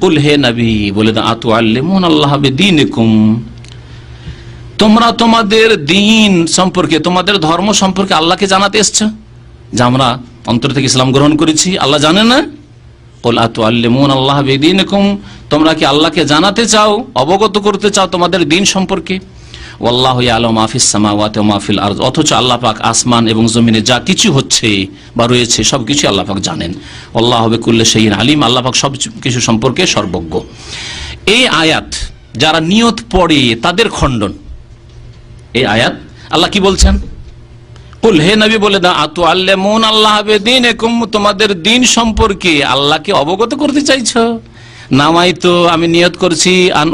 কুল হে নবী বলে আতু আল্লিমুন আল্লাহ দিনকুম তোমরা তোমাদের দিন সম্পর্কে, তোমাদের ধর্ম সম্পর্কে আল্লাহকে জানাতে এসছো? যে আমরা অন্তর থেকে ইসলাম গ্রহণ করেছি, আল্লাহ জানে না? কুল আতু আল্লিমুন আল্লাহ দিনকুম তোমরা কি আল্লাহকে জানাতে চাও, অবগত করতে চাও তোমাদের দিন সম্পর্কে? ওয়াল্লাহ আলম মাহফিস সামাওয়াত ওয়া মাহফিল আরজ অথচ আল্লাহ পাক আসমান এবং জমিনে যা কিছু হচ্ছে বা রয়েছে, সবকিছু আল্লাহ পাক জানেন। আল্লাহ হবে কুল্লে সেই আলিম, আল্লাহ পাক সব কিছু সম্পর্কে সর্বজ্ঞ। এই আয়াত যারা নিয়ত পড়ে তাদের খণ্ডন। এই আয়াত আল্লাহ কি বলছেন? কুল, হে নবী বলে দা আতু আল্লামুন আল্লাহ হবে দিন তোমাদের দিন সম্পর্কে আল্লাহকে অবগত করতে চাইছো? নামাই তো আমি নিয়ত করছি, আন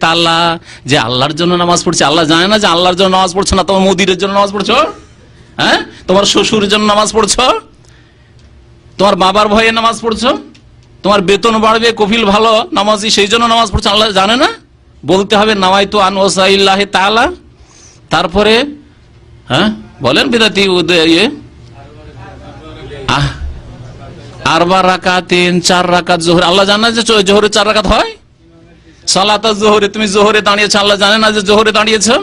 তালা যে আল্লাহর জন্য নামাজ পড়ছি, আল্লাহ জানে না যে আল্লাহর জন্য নামাজ পড়ছো না, তোমার মোদিরের জন্য নামাজ পড়ছো? হ্যাঁ? তোমার শ্বশুরের জন্য নামাজ পড়ছো? তোমার বাবার ভয়ে নামাজ পড়ছো? তোমার বেতন বাড়বে, কফিল ভালো, নামাজি সেই জন্য নামাজ পড়ছো, আল্লাহ জানে না? বলতে হবে নামাই তো আন ওসাইল্লাহ তালা তারপরে হ্যাঁ? বলেন বিদাতি ইয়ে। আরবার রাকাতিন চার রাকাত জোহর। আল্লাহ জানে যে জোহরে চার রাকাত হয়? সালাতা জোহরে। তুমি জোহরে দাঁড়িয়েছো, আল্লাহ জানে না যে জোহরে দাঁড়িয়েছো?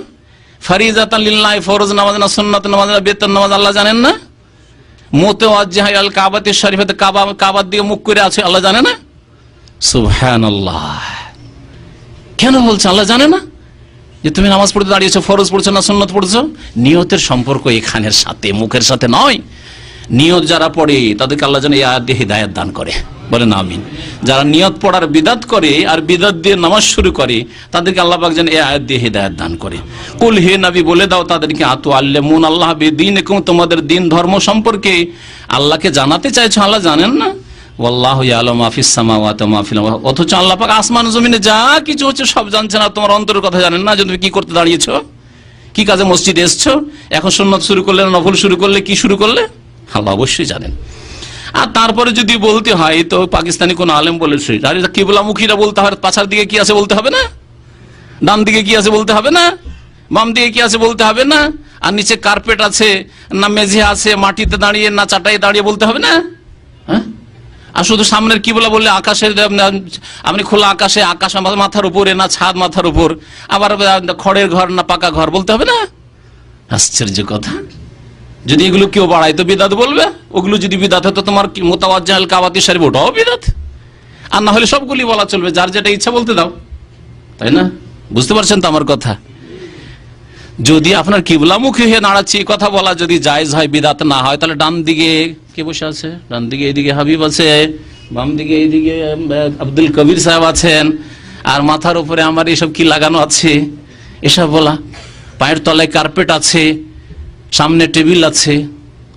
ফারিজাতান লিল্লাহি ফরজ নামাজ না সুন্নাত নামাজ না বেতন নামাজ আল্লাহ জানেন না? মোতে ওয়াজ্জাহ আল কাবাতে শরীফাতে কাবা কাবার দিকে মুখ করে আছে, আল্লাহ জানে না? সুবহানাল্লাহ। কেন বলছে, আল্লাহ জানে না? যে তুমি নামাজ পড়তে দাঁড়িয়েছো, ফরজ পড়ছো না সুন্নত পড়ছো? নিয়তের সম্পর্ক এখানের সাথে, মুখের সাথে নয়। নিয়ত যারা পড়ে, তাদেরকে আল্লাহ যেন এই আয়াত দিয়ে হৃদায়ত দান করে। বলেন আমিন। যারা নিয়ত পড়ার বিদাত করে আর বিদাত দিয়ে নামাজ শুরু করে, তাদেরকে আল্লাহ পাক যেন এই আয়াত দিয়ে হৃদায়ত দান করে। কুল, হে নবী, বলে দাও তাদেরকে আতু আল্লে মুন আল্লাহ দিন এবং তোমাদের দিন ধর্ম সম্পর্কে আল্লাহকে জানাতে চাইছো, আল্লাহ জানেন না। অথচ আল্লাহ পাক আসমান জমিনে যা কিছু হচ্ছে সব জানছেন, আর তোমার অন্তরের কথা জানেন না যে তুমি কি করতে দাঁড়িয়েছো? কি কাজে মসজিদে এসছো? এখন সুন্নত শুরু করলে নফল শুরু করলে? কি শুরু করলে? আল্লাহ অবশ্যই জানেন। আর তারপরে যদি বলতে হয় তো পাকিস্তানি কোন আলেম বলেছে, আরে কিবলামুখীরা বলতে হবে, পাছার দিকে কি আছে বলতে হবে না? ডান দিকে কি আছে বলতে হবে না? বাম দিকে কি আছে বলতে হবে না? আর নিচে কার্পেট আছে, না মেঝে আছে, মাটিতে দাঁড়িয়ে, না চাটাই দাঁড়িয়ে বলতে হবে না? হ্যাঁ? আর শুধু সামনের কি বলা বললে আকাশের আপনি খোলা আকাশে, আকাশ মাথার উপরে, না ছাদ মাথার উপর, আবার খড়ের ঘর, না পাকা ঘর বলতে হবে না? আশ্চর্য কথা। যদি এগুলো কেউ বাড়ায় তো বিদাত বলবে? ওগুলো যদি বিদাত হতো তোমার কি মোতাবাজ্জাল কাবাতি সারিব ওটাও বিদাত? আর না হলে সবগুলি বলা চলবে, যার যেটা ইচ্ছা বলতে দাও। তাই না? বুঝতে পারছেন তো আমার কথা? যদি আপনার কিবলামুখী হয়ে দাঁড়াচ্ছি কথা বলা যদি জায়েজ হয়, বিদাত না হয়, তাহলে ডান দিকে কে বসে আছে? ডান দিকে, এইদিকে হাবিব আছে, বাম দিকে এইদিকে আব্দুল কবির সাহেব আছেন, আর মাথার উপরে আমার এসব কি লাগানো আছে? এসব বলা। পায়ের তলায় কার্পেট আছে সামনে টেবিল আছে,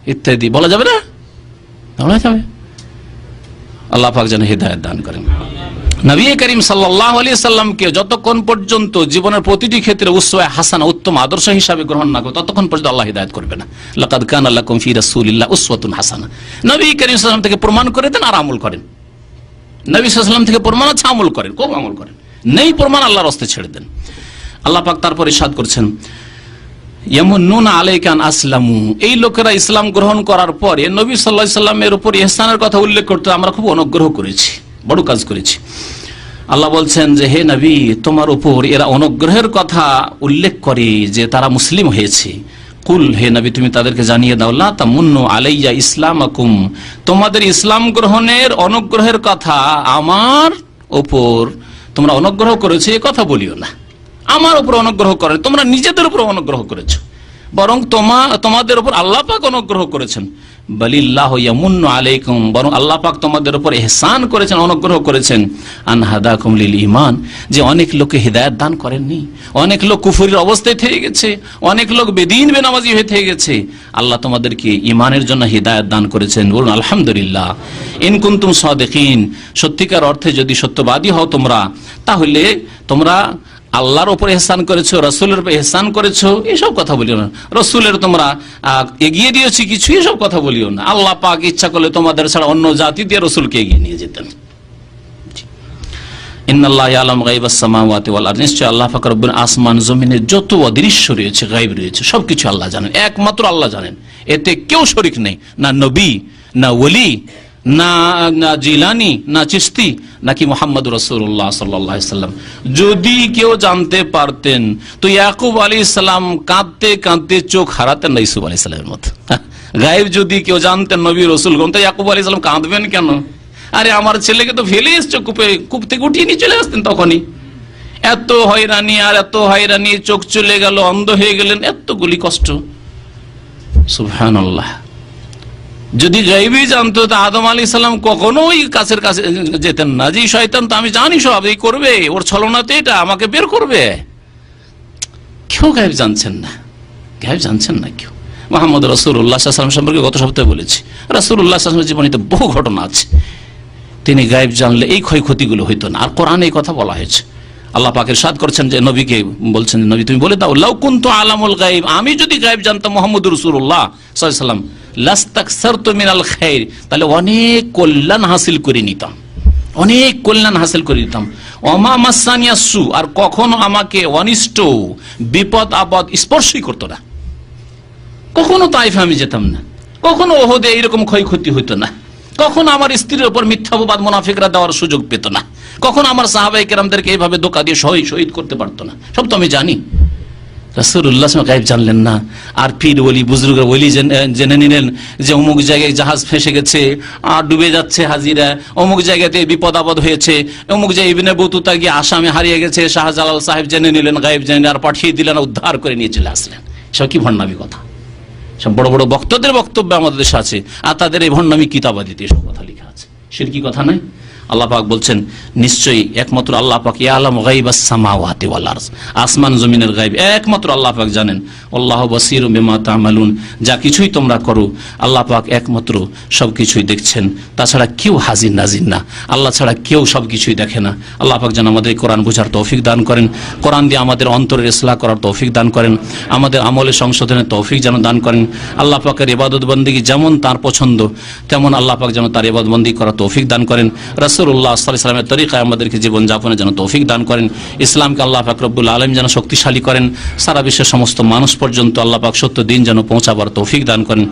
ইত্যাদি। বলা যাবে না? বলা যাবে। আল্লাহ পাক যেন হৃদায়ত দান করেন। নবী করিম সাল্লাহ আলী সাল্লামকে যতক্ষণ পর্যন্ত জীবনের প্রতিটি ক্ষেত্রে উৎসবায় হাসানা উত্তম আদর্শ হিসাবে গ্রহণ না করে, ততক্ষণ পর্যন্ত আল্লাহ হিদায়ত করবে না। লাকাদ কান আল্লাহ কমফি রাসূলিল্লাহ উসওয়াতুন হাসানা। নবী করিম সাল্লাম থেকে প্রমাণ করে দেন আর আমল করেন। নবী সাল্লাম থেকে প্রমাণ আছে, আমল করেন, খুব আমল করেন। নেই প্রমাণ, আল্লাহর রস্তে ছেড়ে দেন। আল্লাহ পাক তারপরে সাদ করছেন আলাইকান আসলামু। এই লোকেরা ইসলাম গ্রহণ করার পরে নবী সাল্লাহ সাল্লামের উপর ইহসানের কথা উল্লেখ করতে আমরা খুব অনুগ্রহ করেছি, বড় কাজ করেছি। আল্লাহ বলছেন যে, হে নবী, তোমার উপর এরা অনুগ্রহের কথা উল্লেখ করে যে তারা মুসলিম হয়েছে। কুল, হে নবী, তুমি তাদেরকে জানিয়ে দাও, লা তামুন্নু আলাইয়া ইসলাম আকুম তোমাদের ইসলাম গ্রহণের অনুগ্রহের কথা আমার উপর তোমরা অনুগ্রহ করেছ, এ কথা বলিও না। আমার উপর অনুগ্রহ করে, তোমরা নিজেদের উপর অনুগ্রহ করেছ। বরং তোমা, তোমাদের উপর আল্লাহ পাক অনুগ্রহ করেছেন। বলিল্লাহ ইয়ামুন্নু আলাইকুম, বরং আল্লাহ পাক তোমাদের উপর এহসান করেছেন, অনুগ্রহ করেছেন। আন হাদাকুম লিল ইমান যে অনেক লোকে হৃদায়ত দান করেননি। অনেক লোক কুফুরির অবস্থায় থেকে গেছে, অনেক লোক বেদিন বেনামাজি হয়ে থেকে গেছে। আল্লাহ তোমাদেরকে ইমানের জন্য হৃদায়ত দান করেছেন। বলুন, আলহামদুলিল্লাহ। ইনকুন্তুম সাদেকিন, সত্যিকার অর্থে যদি সত্যবাদী হও তোমরা, তাহলে তোমরা আল্লাহর উপর এহসান করেছ, রসুলের উপর এহসান করেছ, এসব কথা বলিও না। রসুলের তোমরা এগিয়ে দিয়েছি কিছু, এসব কথা বলিও না। আল্লাহ পাক ইচ্ছা করলে তোমাদের ছাড়া অন্য জাতি দিয়ে রসুলকে এগিয়ে নিয়ে যেতেন। সবকিছু আল্লাহ জানেন। একমাত্র আল্লাহ জানেন। এতে কেউ শরিক নেই। না নবী, না ওলি না না জিলানি, না চিস্তি নাকি মোহাম্মদ রসুল্লাহ সাল্লাম। যদি কেউ জানতে পারতেন, তো ইয়াকুব আলী ইসলাম কাঁদতে কাঁদতে চোখ হারাতেন না ইসুফ আলী ইসলামের মতো। গায়েব যদি কেউ জানতেন নবী রসুল তো ইয়াকুব আলী ইসলাম কাঁদবেন কেন? আরে আমার ছেলেকে তো ফেলে এসছো কূপে, কূপ থেকে উঠিয়ে নিয়ে চলে আসতেন তখনই। এত হয়রানি আর এত হয়রানি, চোখ চলে গেল, অন্ধ হয়ে গেলেন, এতগুলি কষ্ট। সুহান যদি গাইবই জানতো তা আদম আলী সাল্লাম কখনোই কাছের কাছে যেতেন না। যে শয়তান তো আমি জানি সব, এই করবে, ওর ছলনাতে এটা আমাকে বের করবে। কেউ গায়েব জানছেন না। গায়েব জানছেন না কেউ। মোহাম্মদ রসুল্লাহ সাল্লাম সম্পর্কে গত সপ্তাহে বলেছি। রসুল্লাহ সাল্লামের জীবনে তো বহু ঘটনা আছে। তিনি গায়েব জানলে এই ক্ষয়ক্ষতিগুলো হইতো না। আর কোরআনে এই কথা বলা হয়েছে। আল্লাহ পাকের সাদ করছেন যে নবীকে বলছেন, নবী, তুমি বলে দাও, লাউ কুন্তু আলামুল গায়েব আমি যদি গায়েব জানতাম মোহাম্মদ রসুল্লাহ সাল্লাম লাস্তাকসারতু মিনাল খাইর তাহলে অনেক কল্যাণ হাসিল করে নিতাম। অনেক কল্যাণ হাসিল করে দিতাম অমা মাসানিয়া সু আর কখনো আমাকে অনিষ্ট, বিপদ, আপদ স্পর্শই করতো না। কখনো তাইফে আমি যেতাম না। কখনো ওহদে এইরকম ক্ষয়ক্ষতি হইতো না। কখনো আমার স্ত্রীর উপর মিথ্যাবাদ মোনাফিকরা দেওয়ার সুযোগ পেত না। কখনো আমার সাহাবাই কেরামদেরকে এইভাবে দোকা দিয়ে শহীদ শহীদ করতে পারতো না। সব তো আমি জানি। জানলেন না। আর পীর ওলি ওলি জেনে- নিলেন যে অমুক জায়গায় জাহাজ ফেসে গেছে, আর ডুবে যাচ্ছে হাজিরা। অমুক জায়গাতে বিপদ আপদ হয়েছে। অমুক জায়গায় ইবিনে গিয়ে আসামে হারিয়ে গেছে। শাহজালাল সাহেব জেনে নিলেন গাইব জেনে আর পাঠিয়ে দিলেন উদ্ধার করে নিয়ে চলে আসলেন। সব কি ভণ্ডামি কথা? সব বড় বড় বক্তদের বক্তব্য আমাদের দেশে আছে। আর তাদের এই ভণ্ডামি কিতাবাদিতে সব কথা লেখা আছে। সের কি কথা নাই আল্লাহ পাক বলছেন, নিশ্চয়ই একমাত্র আল্লাহ পাক ইয়ালাম গাইবাস সামাওয়াতি ওয়াল আরজ। আসমান জমিনের গাইব একমাত্র আল্লাহ পাক জানেন। আল্লাহ বসির বিমা যা কিছুই তোমরা করো, আল্লাহ পাক একমাত্র সবকিছুই দেখছেন। তাছাড়া কেউ হাজির নাজির না, আল্লাহ ছাড়া কেউ সবকিছুই দেখে না। আল্লাহ পাক যেন আমাদের কোরআন বোঝার তৌফিক দান করেন, কোরআন দিয়ে আমাদের অন্তরের ইসলাহ করার তৌফিক দান করেন, আমাদের আমলে সংশোধনের তৌফিক যেন দান করেন। আল্লাহ পাকের ইবাদত বন্দিগি যেমন তার পছন্দ, তেমন আল্লাহ পাক যেন তার ইবাদত বন্দি করার তৌফিক দান করেন। রাসূলুল্লাহ আলাইহি সাল্লামের তরিকায় আমাদেরকে জীবন যাপনের যেন তৌফিক দান করেন। ইসলামকে আল্লাহ ফাকরবুল আলম যেন শক্তিশালী করেন। সারা বিশ্বের সমস্ত মানুষ পর্যন্ত আল্লাহ পাক সত্য দিন যেন পৌঁছাবার তৌফিক দান করেন।